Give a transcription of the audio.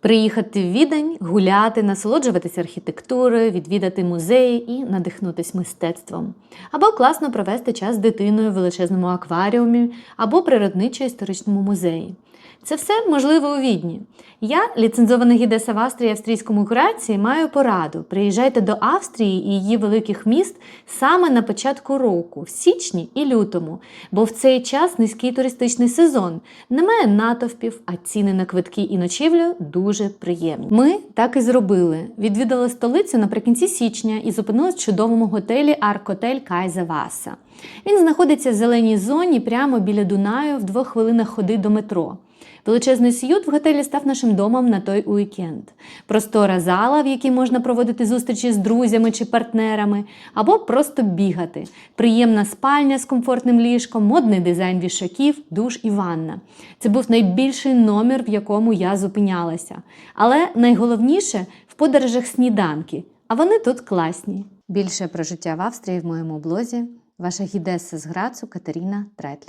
Приїхати в Відень, гуляти, насолоджуватися архітектурою, відвідати музеї і надихнутись мистецтвом. Або класно провести час з дитиною в величезному акваріумі або природничо-історичному музеї. Це все можливо у Відні. Я, ліцензована гідеса в Австрії австрійському курації, маю пораду. Приїжджайте до Австрії і її великих міст саме на початку року, в січні і лютому, бо в цей час низький туристичний сезон. Немає натовпів, а ціни на квитки і ночівлю дуже приємні. Ми так і зробили. Відвідали столицю наприкінці січня і зупинились в чудовому готелі Аркотель Кайза Васа. Він знаходиться в зеленій зоні прямо біля Дунаю в двох хвилинах ходи до метро. Величезний сьют в готелі став нашим домом на той уікенд. Простора зала, в якій можна проводити зустрічі з друзями чи партнерами, або просто бігати. Приємна спальня з комфортним ліжком, модний дизайн вішаків, душ і ванна. Це був найбільший номер, в якому я зупинялася. Але найголовніше в подорожах сніданки. А вони тут класні. Більше про життя в Австрії в моєму блозі. Ваша гідеса з Грацу Катерина Третлер.